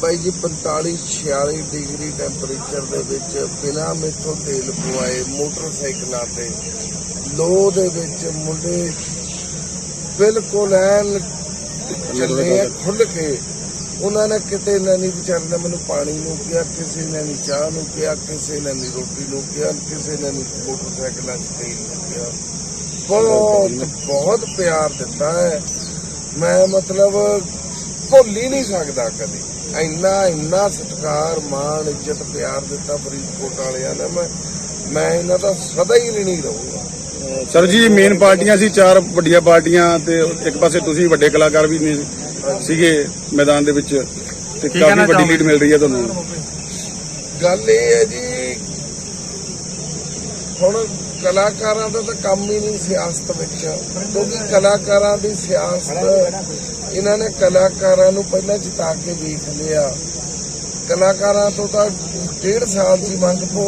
ਬਾਈ ਜੀ 45 46 degree temperature ਦੇ ਵਿੱਚ ਬਿਨਾ ਮੇਥੋਂ ਤੇਲ ਪਵਾਏ ਮੋਟਰਸਾਈਕਲਾਂ ਤੇ। ਲੋ ਦੇ ਵਿੱਚ ਮੁੰਡੇ ਬਿਲਕੁਲ ਐਨ ਚੱਲੇ ਆ ਖੁੱਲ ਕੇ। ਉਹਨਾਂ ਨੇ ਕਿਤੇ ਨਾ ਨਹੀਂ ਵਿਚਾਰੇ ਨੇ ਮੈਨੂੰ ਪਾਣੀ ਨੂੰ ਕਿਹਾ, ਕਿਸੇ ਨੇ ਨਹੀਂ ਚਾਹ ਨੂੰ ਕਿਹਾ, ਕਿਸੇ ਨੇ ਨਹੀਂ ਰੋਟੀ ਨੂੰ ਕਿਹਾ, ਕਿਸੇ ਨੇ ਨਹੀਂ ਮੋਟਰਸਾਈਕਲਾਂ 'ਚ ਤੇਲ ਨੂੰ ਕਿਹਾ। ਬਹੁਤ ਬਹੁਤ ਪਿਆਰ ਦਿੱਤਾ ਹੈ। ਮੈਂ ਮਤਲਬ ਭੁੱਲ ਹੀ ਨਹੀਂ ਸਕਦਾ ਕਦੇ। ਇੰਨਾ ਇੰਨਾ ਸਤਿਕਾਰ ਮਾਣ ਇੱਜ਼ਤ ਪਿਆਰ ਦਿੱਤਾ ਫਰੀਦਕੋਟ ਵਾਲਿਆਂ ਨੇ। ਮੈਂ ਮੈਂ ਇਹਨਾਂ ਦਾ ਸਦਾ ਹੀ ঋਣੀ ਰਹੂੰਗਾ। ਸਰ ਜੀ ਮੇਨ ਪਾਰਟੀਆਂ ਸੀ ਚਾਰ ਵੱਡੀਆਂ ਪਾਰਟੀਆਂ ਤੇ ਇੱਕ ਪਾਸੇ ਤੁਸੀਂ ਵੱਡੇ ਕਲਾਕਾਰ ਵੀ ਨੇ ਸੀਗੇ ਮੈਦਾਨ ਦੇ ਵਿੱਚ ਤੇ ਕਾਫੀ ਵੱਡੀ ਲੀਡ ਮਿਲ ਰਹੀ ਹੈ ਤੁਹਾਨੂੰ। ਗੱਲ ਇਹ ਹੈ ਜੀ ਹੁਣ ਕਲਾਕਾਰਾਂ ਦਾ ਤਾਂ ਕੰਮ ਹੀ ਨਹੀਂ ਸਿਆਸਤ ਵਿੱਚ। ਕਿਉਂਕਿ ਕਲਾਕਾਰਾਂ ਦੀ ਸਿਆਸਤ, ਇਹਨਾਂ ਨੇ ਕਲਾਕਾਰਾਂ ਨੂੰ ਪਹਿਲਾਂ ਜਿਤਾ ਕੇ ਵੇਖ ਲਿਆ। ਕਲਾਕਾਰਾਂ ਤੋਂ ਤਾਂ ਡੇਢ ਸਾਲ ਦੀ ਮੰਗ ਭੋ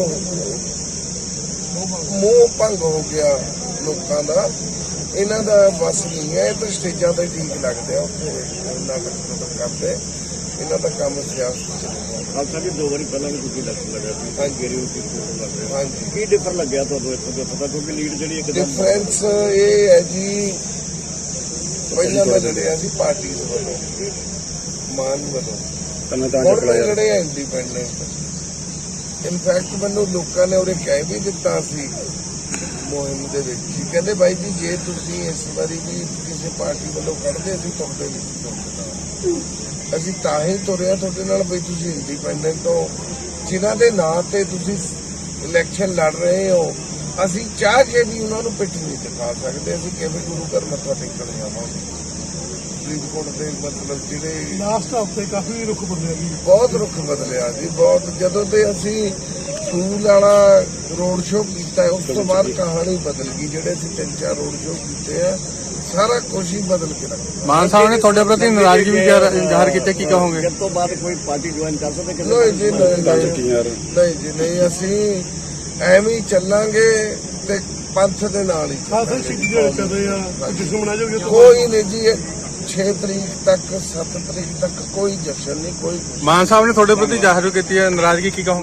ਮੋਹ ਭੰਗ ਹੋ ਗਿਆ ਲੋਕਾਂ ਦਾ। ਇਹਨਾਂ ਦਾ ਬਸ ਨਹੀਂ ਹੈ, ਇਹ ਤਾਂ ਸਟੇਜਾਂ ਤੇ ਠੀਕ ਲੱਗਦੇ ਆ, ਉੱਥੇ ਉਹਨਾਂ ਦਾ ਕਰਦੇ। ਇਹਨਾਂ ਦਾ ਕੰਮ ਸਿਆਸਤ ਚ। ਖਾਲਸਾ ਜੀ ਦੋ ਵਾਰੀ ਪਹਿਲਾਂ ਵੀ ਤੁਸੀਂ ਇਲੈਕਸ਼ਨ ਲੜਿਆ ਸੀ ਹਾਂਜੀ। ਗੇਰੀ ਉੱਤੇ ਫੋਟੋ ਲੱਗ ਰਿਹਾ ਹਾਂਜੀ। ਕੀ ਡਿਫਰ ਲੱਗਿਆ ਤੁਹਾਨੂੰ ਇੱਥੋਂ ਦਾ ਪਤਾ? ਕਿਉਂਕਿ ਲੀਡ ਜਿਹੜੀ ਇੱਕਦਮ ਡਿਫਰੈਂਸ ਇਹ ਹੈ ਜੀ ਪਹਿਲਾਂ ਮੈਂ ਲੜਿਆ ਸੀ ਪਾਰਟੀ ਵੱਲੋਂ ਮਾਨ ਵੱਲੋਂ। ਤਾਂ ਤਾਂ ਹੁਣ ਮੈਂ ਲੜਿਆ ਇੰਡੀਪੈਂਡੈਂਟ ਇਨਫੈਕਟ ਮੈਨੂੰ ਲੋਕਾਂ ਨੇ ਉਹਦੇ ਕਹਿ ਵੀ ਦਿੱਤਾ ਸੀ ਮੁਹਿੰਮ ਦੇ ਵਿੱਚ। ਹੀ ਕਹਿੰਦੇ ਬਾਈ ਜੀ ਜੇ ਤੁਸੀਂ ਇਸ ਵਾਰੀ ਵੀ ਕਿਸੇ ਪਾਰਟੀ ਵੱਲੋਂ ਕੱਢਦੇ ਅਸੀਂ ਤੁਹਾਡੇ ਵਿੱਚ ਤੁਰਦੇ ਅਸੀਂ ਤਾਂ ਹੀ ਤੁਰਿਆ ਤੁਹਾਡੇ ਨਾਲ ਬਈ ਤੁਸੀਂ ਇੰਡੀਪੈਂਡੈਂਟ ਹੋ। ਜਿਨ੍ਹਾਂ ਦੇ ਨਾਂ ਤੇ ਤੁਸੀਂ ਇਲੈਕਸ਼ਨ ਲੜ ਰਹੇ ਹੋ, ਅਸੀਂ ਚਾਹ ਕੇ ਵੀ ਉਹਨਾਂ ਨੂੰ ਪਿੱਠ ਨਹੀਂ ਦਿਖਾ ਸਕਦੇ, ਅਸੀਂ ਕਿਵੇਂ ਗੁਰੂ ਘਰ ਮੱਥਾ ਟੇਕਣ ਜਾਵਾਂਗੇ? ਫਰੀਦਕੋਟ ਦੇ ਮਤਲਬ ਜਿਹੜੇ ਲਾਸਟ ਹਫ਼ਤੇ ਕਾਫੀ ਰੁੱਖ ਬਦਲਿਆ ਜੀ। ਬਹੁਤ ਰੁੱਖ ਬਦਲਿਆ ਜੀ ਬਹੁਤ। ਜਦੋਂ ਤੇ ਅਸੀਂ ਫੂਲ ਵਾਲਾ ਰੋਡ ਸ਼ੋਅ ਕੀਤਾ ਉਸ ਤੋਂ ਬਾਅਦ ਕਹਾਣੀ ਬਦਲ ਗਈ ਜਿਹੜੇ ਅਸੀਂ ਤਿੰਨ ਚਾਰ ਰੋਡ ਸ਼ੋਅ ਕੀਤੇ ਆ ਸਾਰਾ ਕੁਝ ਹੀ ਬਦਲ ਕੇ ਰੱਖ ਦਿੱਤਾ। ਮਾਨ ਸਾਹਿਬ ਨੇ ਤੁਹਾਡੇ ਪ੍ਰਤੀ ਨਾਰਾਜ਼ਗੀ ਵੀ ਜ਼ਾਹਰ ਜ਼ਾਹਰ ਕੀਤੀ ਕੀ ਕਹੋਗੇ? ਇਸ ਤੋਂ ਬਾਅਦ ਕੋਈ ਪਾਰਟੀ ਜੁਆਇਨ ਕਰ ਸਕਦੇ ਕਿ ਨਹੀਂ ਜੀ ਨਹੀਂ ਜੀ ਨਹੀਂ ਅਸੀਂ ਐਵੇਂ ਹੀ ਚੱਲਾਂਗੇ ਤੇ ਪੰਥ ਦੇ ਨਾਲ ਹੀ। ਸਿੱਖ ਜਿਹੜੇ ਚੱਲ ਰਹੇ ਆ ਜਾਊਗਾ ਕੋਈ ਨਹੀਂ ਜੀ 6 ਤਰੀਕ ਤੱਕ 7 ਤਰੀਕ ਤੱਕ ਕੋਈ ਜਸ਼ਨ ਨਹੀਂ, ਕੋਈ ਕੁਛ ਮਾਨ ਸਾਹਿਬ ਨੇ ਤੁਹਾਡੇ ਪ੍ਰਤੀ ਜ਼ਾਹਰ ਕੀਤੀ ਹੈ, ਨਾਰਾਜ਼ਗੀ ਕੀ ਕਹੋ